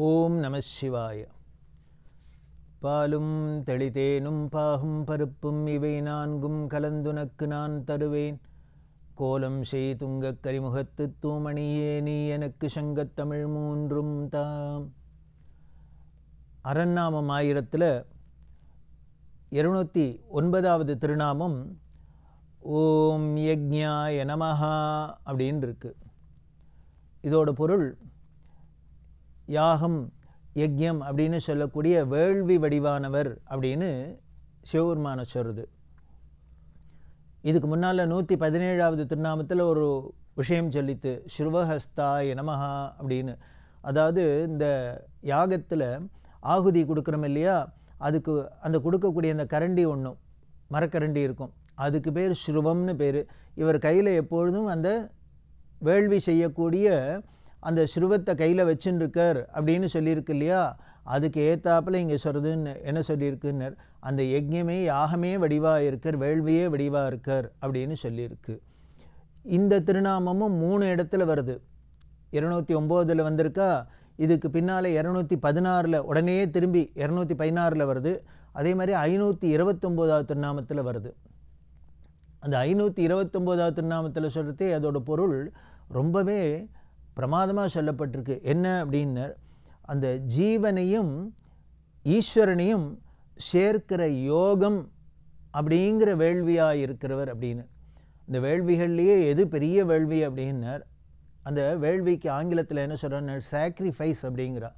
ஓம் நம சிவாய. பாலும் தெளிதேனும் பாகும் பருப்பும் இவை நான்கும் கலந்துனக்கு நான் தருவேன். கோலம் செய் துங்கக் கரிமுகத்து தூமணியே நீ எனக்கு சங்கத்தமிழ் மூன்றும் தாம். அரண்நாமம் ஆயிரத்தில் இருநூற்றி ஒன்பதாவது திருநாமம் ஓம் யக்ஞாய நமஹா அப்படின்னு இருக்கு இதோட பொருள் யாகம் யக்ஞம் அப்படின்னு சொல்லக்கூடிய வேள்வி வடிவானவர் அப்படின்னு சிவபெருமான சொல்கிறது இதுக்கு முன்னால் நூற்றி பதினேழாவது திருநாமத்தில் ஒரு விஷயம் சொல்லித்து ஸ்ருவஹஸ்தாய நமஹா அப்படின்னு. அதாவது இந்த யாகத்தில் ஆகுதி கொடுக்குறோம் இல்லையா? அதுக்கு அந்த கொடுக்கக்கூடிய அந்த கரண்டி ஒன்றும் மரக்கரண்டி இருக்கும். அதுக்கு பேர் ஸ்ருவம்னு பேர். இவர் கையில் எப்பொழுதும் அந்த வேள்வி செய்யக்கூடிய அந்த சிறுவத்தை கையில் வச்சுருக்கார் அப்படின்னு சொல்லியிருக்கு இல்லையா? அதுக்கு ஏத்தாப்பில் இங்கே சொல்கிறதுன்னு என்ன சொல்லியிருக்குன்னு அந்த யஜ்யமே யாகமே வடிவாக இருக்கார் வேள்வியே வடிவாக இருக்கார் அப்படின்னு சொல்லியிருக்கு. இந்த திருநாமமும் மூணு இடத்துல வருது. இருநூற்றி ஒம்போதில் வந்திருக்கா? இதுக்கு பின்னால் இரநூத்தி பதினாறில் உடனே திரும்பி இரநூத்தி பதினாறில் வருது. அதே மாதிரி ஐநூற்றி இருபத்தொம்போதாவது திருநாமத்தில் வருது. அந்த ஐநூற்றி இருபத்தொம்போதாவது திருநாமத்தில் சொல்கிறதே அதோட பொருள் ரொம்பவே பிரமாதமாக சொல்லப்பட்டிருக்கு. என்ன அப்படின்னு அந்த ஜீவனையும் ஈஸ்வரனையும் சேர்க்கிற யோகம் அப்படிங்கிற வேள்வியாக இருக்கிறவர் அப்படின்னு. இந்த வேள்விகள்லேயே எது பெரிய வேள்வி அப்படின்னார் அந்த வேள்விக்கு ஆங்கிலத்தில் என்ன சொல்கிறான்னு சாக்ரிஃபைஸ் அப்படிங்கிறா.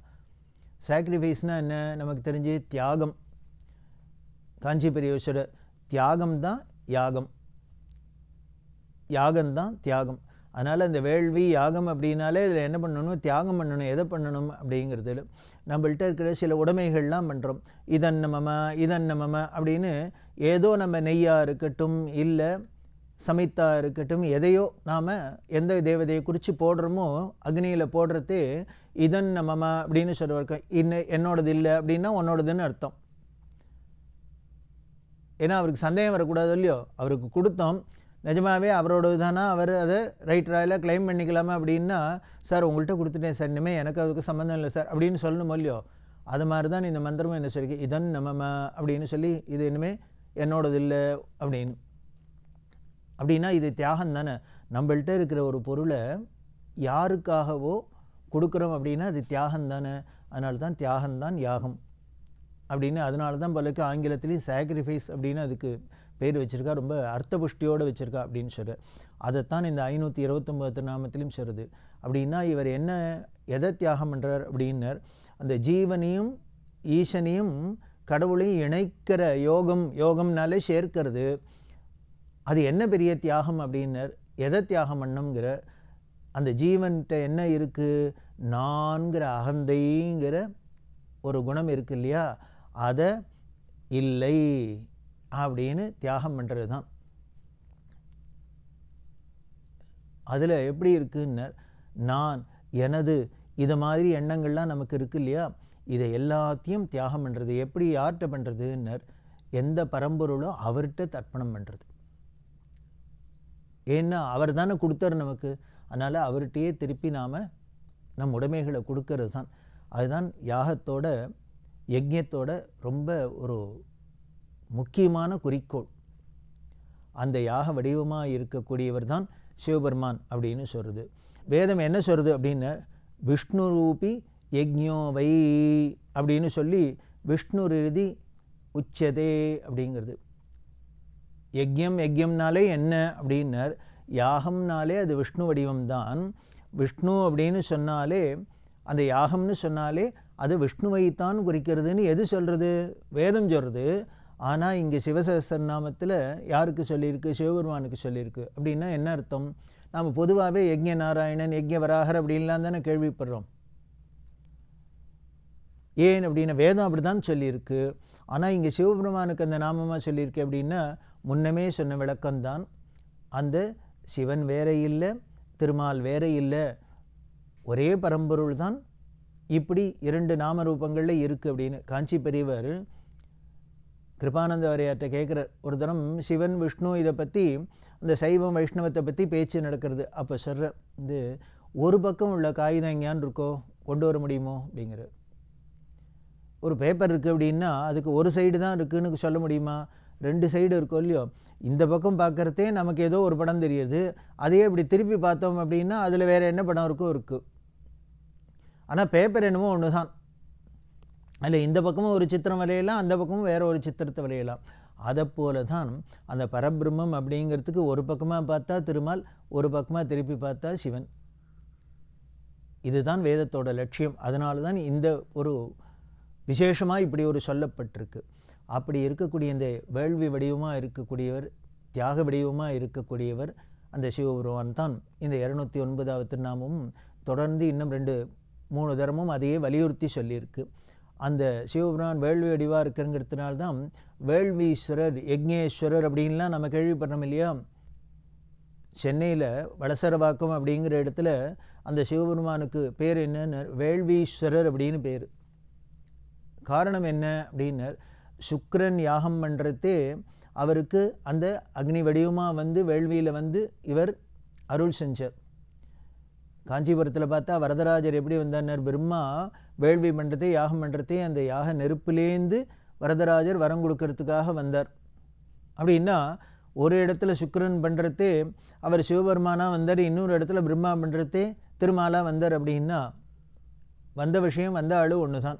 சாக்ரிஃபைஸ்னால் என்ன? நமக்கு தெரிஞ்சு தியாகம். காஞ்சி பெரியவசோட தியாகம் தான் யாகம். யாகம்தான் தியாகம். அதனால் இந்த வேள்வி யாகம் அப்படின்னாலே இதில் என்ன பண்ணணும்? தியாகம் பண்ணணும். எதை பண்ணணும் அப்படிங்கிறது. நம்மள்கிட்ட இருக்கிற சில உடைமைகள்லாம் பண்ணுறோம் இதன் நமம இதன் நமம அப்படின்னு ஏதோ நம்ம நெய்யாக இருக்கட்டும் இல்லை சமைத்தா இருக்கட்டும் எதையோ நாம் எந்த தேவதையை குறித்து போடுறோமோ அக்னியில் போடுறது இதன் நமம அப்படின்னு சொல்லுவாங்க இன்ன என்னோடது இல்லை அப்படின்னா உன்னோடதுன்னு அர்த்தம். ஏன்னா அவருக்கு சந்தேகம் வரக்கூடாது இல்லையோ? அவருக்கு கொடுத்தோம். நிஜமாகவே அவரோடது தானா அவர் அதை ரைட் ராயில் கிளைம் பண்ணிக்கலாமா அப்படின்னா சார் உங்கள்கிட்ட கொடுத்துட்டேன் சார். இனிமேல் எனக்கு அதுக்கு சம்மந்தம் இல்லை சார். அப்படின்னு சொல்லணும் இல்லையோ? அது மாதிரி தான் இந்த மந்திரமும் என்ன சொல்லி இதன் நம்ம? அப்படின்னு சொல்லி இது இனிமேல் என்னோடது இல்லை. அப்படின்னு. அப்படின்னா இது தியாகம் தானே. நம்மள்கிட்ட இருக்கிற ஒரு பொருளை யாருக்காகவோ கொடுக்குறோம் அப்படின்னா அது தியாகம் தானே. அதனால தான் தியாகம்தான் யாகம். அப்படின்னு அதனால தான் பலருக்கு ஆங்கிலத்துலேயும் சாக்ரிஃபைஸ் அப்படின்னு அதுக்கு பேர் வச்சுருக்கா ரொம்ப அர்த்த புஷ்டியோடு வச்சுருக்கா அப்படின்னு சொல்கிற அதைத்தான் இந்த ஐநூற்றி இருபத்தொம்பது நாமத்திலையும் சொல்லுது. அப்படின்னா இவர் என்ன எதை தியாகம் பண்ணுறார் அப்படின்னர். அந்த ஜீவனையும் ஈசனையும் கடவுளையும் இணைக்கிற யோகம் யோகம்னாலே சேர்க்கிறது. அது என்ன பெரிய தியாகம் அப்படின்னர். எதை தியாகம் பண்ணணுங்கிற அந்த ஜீவன்கிட்ட என்ன இருக்குது நான்கிற அகந்தைங்கிற ஒரு குணம் இருக்கு இல்லையா? அதை இல்லை. அப்படின்னு தியாகம் பண்ணுறது தான் அதில் எப்படி இருக்குன்னு நான் எனது இது மாதிரி எண்ணங்கள்லாம் நமக்கு இருக்கு இல்லையா? இதை எல்லாத்தையும் தியாகம் பண்ணுறது எப்படி யார்கிட்ட பண்ணுறதுன்னர் எந்த பரம்பொருளோ அவர்கிட்ட தர்ப்பணம் பண்ணுறது ஏன்னா அவர் தானே கொடுத்தார் நமக்கு. அதனால் அவர்கிட்டயே திருப்பி நாம் நம் உடைமைகளை கொடுக்கறது தான் அதுதான் யாகத்தோட யஜ்யத்தோட ரொம்ப ஒரு முக்கியமான குறிக்கோள். அந்த யாக வடிவமாக இருக்கக்கூடியவர் தான் சிவபெருமான் அப்படின்னு சொல்கிறது வேதம் என்ன சொல்கிறது அப்படின்னு விஷ்ணு ரூபி யஜ்ஞோ வை அப்படின்னு சொல்லி விஷ்ணு ரிதி உச்சதே அப்படிங்கிறது. யஜ்யம் யஜ்யம்னாலே என்ன அப்படின்னர். யாகம்னாலே அது விஷ்ணு வடிவம்தான். விஷ்ணு அப்படின்னு சொன்னாலே அந்த யாகம்னு சொன்னாலே அது விஷ்ணுவைத்தான் குறிக்கிறதுன்னு எது சொல்கிறது வேதம் சொல்கிறது ஆனால் இங்கே சிவசகஸ்திரநாமத்தில் யாருக்கு சொல்லியிருக்கு? சிவபெருமானுக்கு சொல்லியிருக்கு. அப்படின்னா என்ன அர்த்தம்? நாம் பொதுவாகவே யஜ்ய நாராயணன் யஜ்ய வராகர் அப்படின்லாம் தானே கேள்விப்படுறோம். ஏன் அப்படின்னா வேதம் அப்படி தான் சொல்லியிருக்கு. ஆனால் இங்கே சிவபெருமானுக்கு அந்த நாமமாக சொல்லியிருக்கு அப்படின்னா முன்னமே சொன்ன விளக்கம்தான். அந்த சிவன் வேற இல்லை திருமால் வேற இல்லை. ஒரே பரம்பொருள் தான் இப்படி இரண்டு நாமரூபங்களில் இருக்குது அப்படின்னு. காஞ்சி பெரியவர் கிருபானந்த வாரியார்கிட்ட கேட்குற ஒரு தரம் சிவன் விஷ்ணு இதை பற்றி அந்த சைவம் வைஷ்ணவத்தை பற்றி பேச்சு நடக்கிறது. அப்போ சொல்கிற இது ஒரு பக்கம் உள்ள காகிதம் எங்கேயான் இருக்கோ கொண்டு வர முடியுமோ அப்படிங்கிற ஒரு பேப்பர் இருக்குது அப்படின்னா அதுக்கு ஒரு சைடு தான் இருக்குதுன்னு சொல்ல முடியுமா? ரெண்டு சைடு இருக்கோ இல்லையோ? இந்த பக்கம் பார்க்குறதே நமக்கு ஏதோ ஒரு படம் தெரியுது. அதையே இப்படி திருப்பி பார்த்தோம் அப்படின்னா அதில் வேறு என்ன படம் இருக்கோ இருக்குது ஆனால் பேப்பர் என்னமோ ஒன்று தான் அதில் இந்த பக்கமும் ஒரு சித்திரம் வரையலாம் அந்த பக்கமும் வேறு ஒரு சித்திரத்தை வரையலாம் அதை போல தான் அந்த பரபிரம்மம் அப்படிங்கிறதுக்கு ஒரு பக்கமாக பார்த்தா திருமால் ஒரு பக்கமாக திருப்பி பார்த்தா சிவன். இதுதான் வேதத்தோட லட்சியம். அதனால தான் இந்த ஒரு விசேஷமாக இப்படி ஒரு சொல்லப்பட்டிருக்கு. அப்படி இருக்கக்கூடிய இந்த வேள்வி வடிவமாக இருக்கக்கூடியவர் தியாக வடிவமாக இருக்கக்கூடியவர் அந்த சிவபெருமான் தான் இந்த இரநூத்தி ஒன்பதாவது திருநாமமும் தொடர்ந்து இன்னும் ரெண்டு மூணு தரமும் அதையே வலியுறுத்தி சொல்லியிருக்கு. அந்த சிவபெருமான் வேள்வி வடிவாக இருக்கிறங்கிறதுனால தான் வேள்வீஸ்வரர் யக்ஞேஸ்வரர் அப்படின்லாம் நம்ம கேள்விப்படுறோம் இல்லையா? சென்னையில் வளசரவாக்கம் அப்படிங்கிற இடத்துல அந்த சிவபெருமானுக்கு பேர் என்னன்னு வேள்வீஸ்வரர் அப்படின்னு பேர். காரணம் என்ன அப்படின்னர். சுக்கரன் யாகம் பண்ணுறதே அவருக்கு அந்த அக்னி வடிவமாக வந்து வேள்வியில் வந்து இவர் அருள் செஞ்சார். காஞ்சிபுரத்தில் பார்த்தா வரதராஜர் எப்படி வந்தார் பிரம்மா வேள்வி பண்ணுறதே யாகம் பண்ணுறதே அந்த யாக நெருப்பிலேந்து வரதராஜர் வரம் கொடுக்கறதுக்காக வந்தார். அப்படின்னா ஒரு இடத்துல சுக்கரன் பண்ணுறதே அவர் சிவபெருமானாக வந்தார் இன்னொரு இடத்துல பிரம்மா பண்ணுறதே திருமாலாக வந்தார் அப்படின்னா வந்த விஷயம் வந்த ஆளு ஒன்று தான்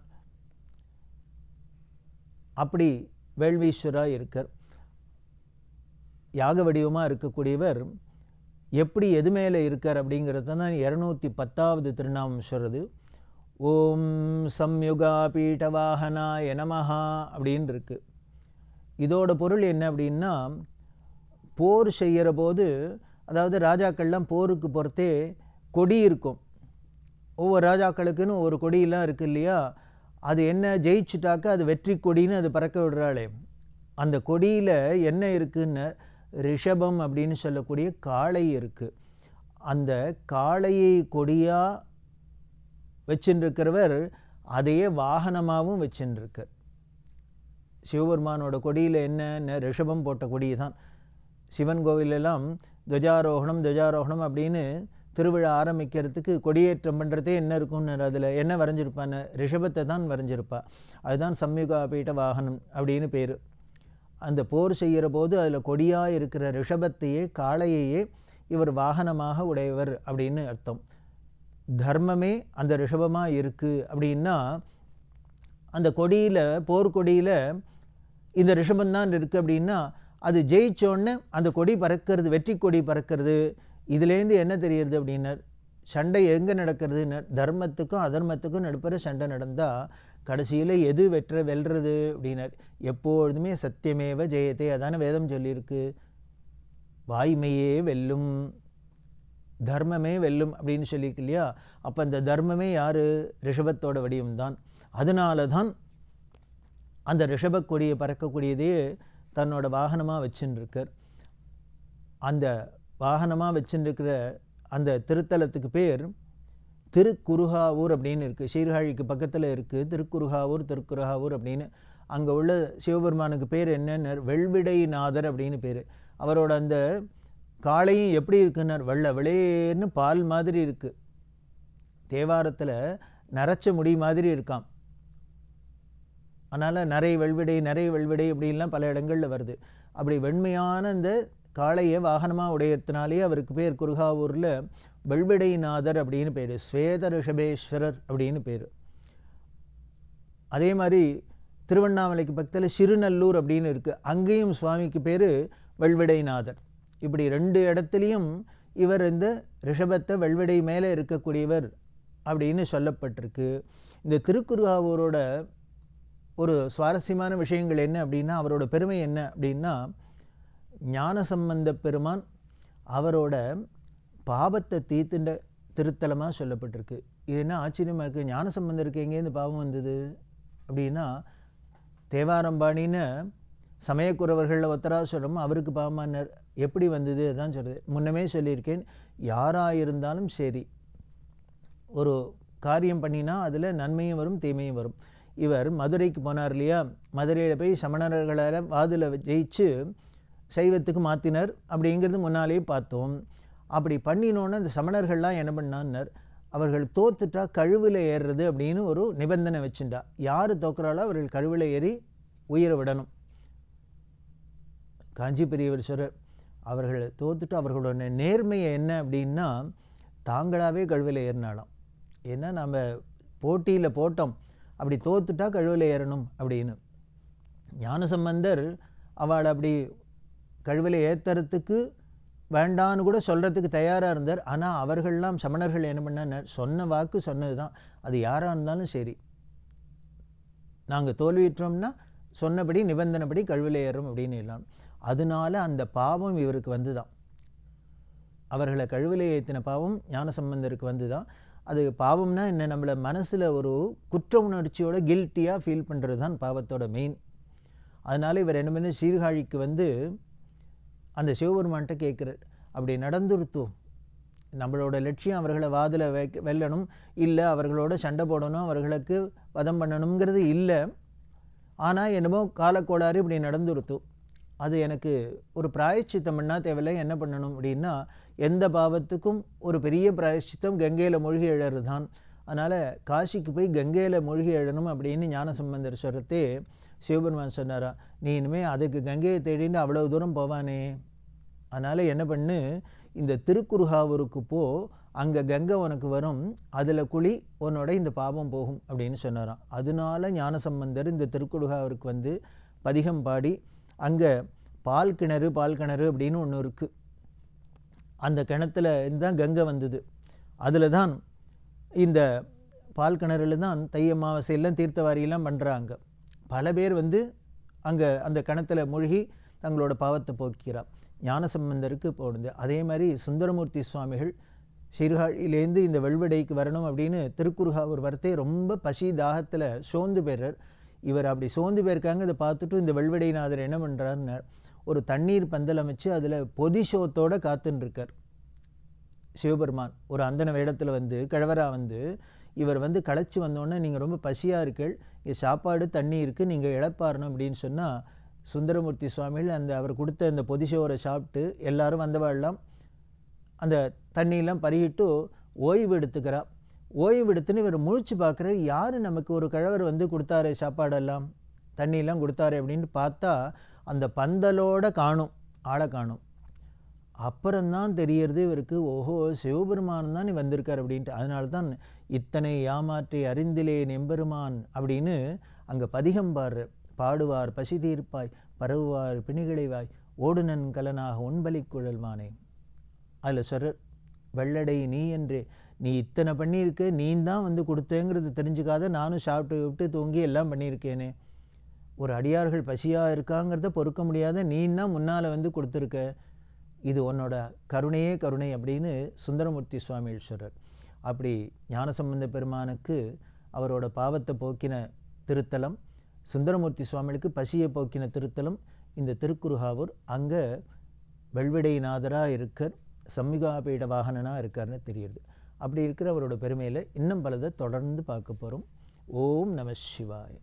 அப்படி வேள்வீஸ்வராக இருக்கார். யாக வடிவமாக இருக்கக்கூடியவர் எப்படி எது மேலே இருக்கார் அப்படிங்கிறது தான் இரநூத்தி பத்தாவது திருநாமம் சொல்கிறது ஓம் சம்யுகா பீட்டவாகனா எனமஹா அப்படின்னு இருக்கு. இதோட பொருள் என்ன அப்படின்னா போர் செய்கிற போது அதாவது ராஜாக்கள்லாம் போருக்கு பொறுத்தே கொடி இருக்கும். ஒவ்வொரு ராஜாக்களுக்குன்னு ஒரு கொடியெல்லாம் இருக்குது இல்லையா? அது என்ன ஜெயிச்சுட்டாக்க அது வெற்றி கொடின்னு அது பறக்க விடுறாளே. அந்த கொடியில் என்ன இருக்குன்னு ரிஷபம் அப்படின்னு சொல்லக்கூடிய காளை இருக்குது அந்த காளையை கொடியாக வச்சுருக்கிறவர் அதையே வாகனமாகவும் வச்சுருக்கார் சிவபெருமானோட கொடியில் என்னென்ன ரிஷபம் போட்ட கொடி தான். சிவன் கோவிலெல்லாம் துவஜாரோகணம் துவஜாரோகணம் அப்படின்னு திருவிழா ஆரம்பிக்கிறதுக்கு கொடியேற்றம் பண்ணுறதே என்ன இருக்கும்னு அதில் என்ன வரைஞ்சிருப்பான்னு ரிஷபத்தை தான் வரைஞ்சிருப்பா. அதுதான் சம்யுகா பீட்ட வாகனம் அப்படின்னு பேர். அந்த போர் செய்கிற போது அதில் கொடியாக இருக்கிற ரிஷபத்தையே காளையையே இவர் வாகனமாக உடையவர் அப்படின்னு அர்த்தம். தர்மமே அந்த ரிஷபமாக இருக்குது அப்படின்னா அந்த கொடியில் போர்க்கொடியில் இந்த ரிஷபந்தான் இருக்குது அப்படின்னா அது ஜெயிச்சோடனே அந்த கொடி பறக்கிறது வெற்றி கொடி பறக்கிறது இதுலேருந்து என்ன தெரியுது அப்படின்னார்? சண்டை எங்கே நடக்கிறதுன்னு தர்மத்துக்கும் அதர்மத்துக்கும் நடுப்புற சண்டை நடந்தால் கடைசியில் எது வெற்ற வெல்றது அப்படின்னார் எப்பொழுதுமே சத்தியமேவ ஜெயத்தை அதான வேதம் சொல்லியிருக்கு. வாய்மையே வெல்லும் தர்மமே வெல்லும் அப்படின்னு சொல்லியிருக்கு இல்லையா? அப்போ அந்த தர்மமே யார்? ரிஷபத்தோட வடிவம்தான் அதனால தான் அந்த ரிஷபக் கொடியை பறக்கக்கூடியதே தன்னோட வாகனமாக வச்சுருக்கார் அந்த வாகனமாக வச்சுருக்கிற அந்த திருத்தலத்துக்கு பேர் திருக்குருகாவூர் அப்படின்னு இருக்குது சீர்காழிக்கு பக்கத்தில் இருக்குது திருக்குருகாவூர் திருக்குருகாவூர் அப்படின்னு அங்கே உள்ள சிவபெருமானுக்கு பேர் என்னன்னு வெள்விடைநாதர் அப்படின்னு பேர். அவரோட அந்த காளையும் எப்படி இருக்குன்னார்? வெள்ளை வெளியேன்னு பால் மாதிரி இருக்குது தேவாரத்தில் நரைச்ச முடி மாதிரி இருக்காம். அதனால் நிறைய வெள்விடை நிறைய வெள்விடை அப்படின்லாம் பல இடங்களில் வருது. அப்படி வெண்மையான அந்த காளையை வாகனமாக உடையத்தினாலே அவருக்கு பேர் குருகாவூரில் வெள்விடைநாதர் அப்படின்னு பேர் ஸ்வேத ரிஷபேஸ்வரர் அப்படின்னு பேர். அதே மாதிரி திருவண்ணாமலைக்கு பக்கத்தில் சிறுநல்லூர் அப்படின்னு இருக்குது அங்கேயும் சுவாமிக்கு பேர் வெள்விடைநாதர் இப்படி ரெண்டு இடத்துலையும் இவர் இந்த ரிஷபத்தை வெள்விடை மேலே இருக்கக்கூடியவர் அப்படின்னு சொல்லப்பட்டிருக்கு. இந்த திருக்குருகாவூரோட ஒரு சுவாரஸ்யமான விஷயங்கள் என்ன அப்படின்னா அவரோட பெருமை என்ன அப்படின்னா ஞான சம்பந்த பெருமான் அவரோட பாபத்தை தீத்துண்ட திருத்தலமாக சொல்லப்பட்டிருக்கு. இது என்ன ஆச்சரியமாக இருக்குது ஞானசம்பந்தருக்கு எங்கேருந்து பாவம் வந்தது? அப்படின்னா தேவாரம்பாணின்னு சமயக்குறவர்களில் ஒத்தராக சொல்கிறோமோ அவருக்கு பாவமானார். எப்படி வந்தது? தான் சொல்கிறது முன்னமே சொல்லியிருக்கேன் யாராக இருந்தாலும் சரி ஒரு காரியம் பண்ணினா அதில் நன்மையும் வரும் தீமையும் வரும். இவர் மதுரைக்கு போனார் இல்லையா? மதுரையில் போய் சமணர்களால் வாதில் ஜெயிச்சு சைவத்துக்கு மாற்றினர் அப்படிங்கிறது முன்னாலேயே பார்த்தோம். அப்படி பண்ணினோன்னு அந்த சமணர்கள்லாம் என்ன பண்ணான்னர்? அவர்கள் தோத்துட்டா கழுவில் ஏறுறது அப்படின்னு ஒரு நிபந்தனை வச்சுட்டா. யார் தோக்குறாலோ அவர்கள் கழுவில் ஏறி உயிரை விடணும். காஞ்சி பெரியவர் சொல்றார் அவர்கள் தோத்துட்டு அவர்களோட நேர்மையை என்ன அப்படின்னா தாங்களாகவே கழுவில் ஏறினாலாம் ஏன்னா நம்ம போட்டியில் போட்டோம். அப்படி தோத்துட்டா கழுவில் ஏறணும் அப்படின்னு. ஞானசம்பந்தர் அவள் அப்படி கழுவில் ஏற்றுறதுக்கு வேண்டான்னு கூட சொல்கிறதுக்கு தயாராக இருந்தார். ஆனால் அவர்கள்லாம் சமணர்கள் என்ன பண்ணார் சொன்ன வாக்கு சொன்னது தான் அது யாராக இருந்தாலும் சரி. நாங்கள் தோல்வியுற்றோம்னா சொன்னபடி நிபந்தனைப்படி கழுவில் ஏறும் அப்படின்னு எல்லாம். அதனால அந்த பாவம் இவருக்கு வந்து தான் அவர்களை கழுவில் ஏற்றின பாவம் ஞானசம்பந்தருக்கு வந்து தான் அது பாவம்னா என்ன? நம்மளை மனசில் ஒரு குற்ற உணர்ச்சியோட கில்ட்டியாக ஃபீல் பண்ணுறது தான் பாவத்தோட மெயின் அதனால் இவர் என்ன பண்ணி சீர்காழிக்கு வந்து அந்த சிவபெருமான்கிட்ட கேட்குறார். அப்படி நடந்துருத்துவோம் நம்மளோட லட்சியம் அவர்களை வாதில் வைக்க வெல்லணும். இல்லை அவர்களோட சண்டை போடணும். அவர்களுக்கு வதம் பண்ணணுங்கிறது இல்லை. ஆனால் என்னமோ காலக்கோளாறு இப்படி நடந்துருத்தும் அது எனக்கு ஒரு பிராயச்சித்தம் பண்ணால் தேவையில்லை. என்ன பண்ணணும் அப்படின்னா எந்த பாவத்துக்கும் ஒரு பெரிய பிராயச்சித்தம் கங்கையில் மூழ்கி எழறது தான் அதனால் காசிக்கு போய் கங்கையில் மூழ்கி எழணும் அப்படின்னு ஞானசம்பந்தர் சொல்கிறதே சிவபெருமான் சொன்னாரா நீ இனிமேல் அதுக்கு கங்கையை தேடின்னு அவ்வளோ தூரம் போவானே. அதனால் என்ன பண்ணு இந்த திருக்குறுகாவூருக்கு போ அங்கே கங்கை உனக்கு வரும் அதில் குழி உன்னோட இந்த பாவம் போகும் அப்படின்னு சொன்னாராம். அதனால ஞானசம்பந்தர் இந்த திருக்குறுகாவூருக்கு வந்து பதிகம் பாடி அங்கே பால் கிணறு பால் கிணறு அப்படின்னு ஒன்று இருக்குது அந்த கிணத்துல தான் கங்கை வந்தது. அதில் தான் இந்த பால் கிணறுல தான் தை அமாவாசையெல்லாம் தீர்த்தவாரியெல்லாம் பண்ணுறாங்க பல பேர் வந்து அங்கே அந்த கணத்தில் மூழ்கி தங்களோட பாவத்தை போக்கிறார் ஞானசம்பந்தருக்கு போடுது. அதே மாதிரி சுந்தரமூர்த்தி சுவாமிகள் சீர்காழியிலேருந்து இந்த வெள்வடைக்கு வரணும் அப்படின்னு திருக்குறுகாவூர் வரத்தே ரொம்ப பசி தாகத்தில் சோர்ந்து போயிடுறார். இவர் அப்படி சோர்ந்து போயிருக்காங்க. இதை பார்த்துட்டு இந்த வெள்வடைநாதர் என்ன பண்ணுறாருன்னார் ஒரு தண்ணீர் பந்தல் அமைச்சு அதில் பொதி காத்துன்ருக்கார் சிவபெருமான் ஒரு அந்தன வேடத்தில் வந்து கழவரா வந்து இவர் வந்து களைச்சி வந்தோடனே நீங்கள் ரொம்ப பசியாக இருக்கீள். இங்கே சாப்பாடு தண்ணி இருக்குது நீங்கள் இழப்பாரணும் அப்படின்னு சொன்னால் சுந்தரமூர்த்தி சுவாமியில் அந்த அவர் கொடுத்த அந்த பொதிசோரை சாப்பிட்டு எல்லாரும் வந்தவாழ்லாம் அந்த தண்ணியெல்லாம் பருகிட்டு ஓய்வு எடுத்துக்கிறா. ஓய்வு எடுத்துன்னு இவர் முழிச்சு பார்க்குறாரு யார் நமக்கு ஒரு கிழவர் வந்து கொடுத்தாரு சாப்பாடெல்லாம்? தண்ணியெல்லாம் கொடுத்தாரு? அப்படின்னு பார்த்தா அந்த பந்தலோட காணும் ஆளை காணும். அப்புறம்தான் தெரியறது இவருக்கு ஓஹோ சிவபெருமான் தான் நீ வந்திருக்கார் அப்படின்ட்டு. அதனால தான் இத்தனை ஏமாற்றி அறிந்திலேன் எம்பெருமான் அப்படின்னு அங்கே பதிகம் பாடுற பாடுவார் பசி தீர்ப்பாய் பரவுவார் பிணிகளைவாய் ஓடுனன் கலனாக ஒன்பலி குழல்வானே. அதில் சொல்ற வெள்ளடை நீ என்று நீ இத்தனை பண்ணியிருக்க நீ தான் வந்து கொடுத்தேங்கிறது தெரிஞ்சுக்காத நானும் சாப்பிட்டு விட்டு தூங்கி எல்லாம் பண்ணியிருக்கேனே. ஒரு அடியார்கள் பசியாக இருக்காங்கிறத பொறுக்க முடியாத நீன்னா முன்னால் வந்து கொடுத்துருக்க. இது உன்னோட கருணையே கருணை அப்படின்னு சுந்தரமூர்த்தி சுவாமிகள் சொல்கிறார் அப்படி ஞானசம்பந்த பெருமானுக்கு அவரோட பாவத்தை போக்கின திருத்தலம் சுந்தரமூர்த்தி சுவாமிகளுக்கு பசியை போக்கின திருத்தலம் இந்த திருக்குறுகாவூர் அங்கே வெள்விடைநாதராக இருக்கார் சம்மிகாபீட வாகனனாக இருக்கார்னு தெரியுது. அப்படி இருக்கிற அவரோட பெருமையில் இன்னும் பலதை தொடர்ந்து பார்க்க போகிறோம் ஓம் நம சிவாய.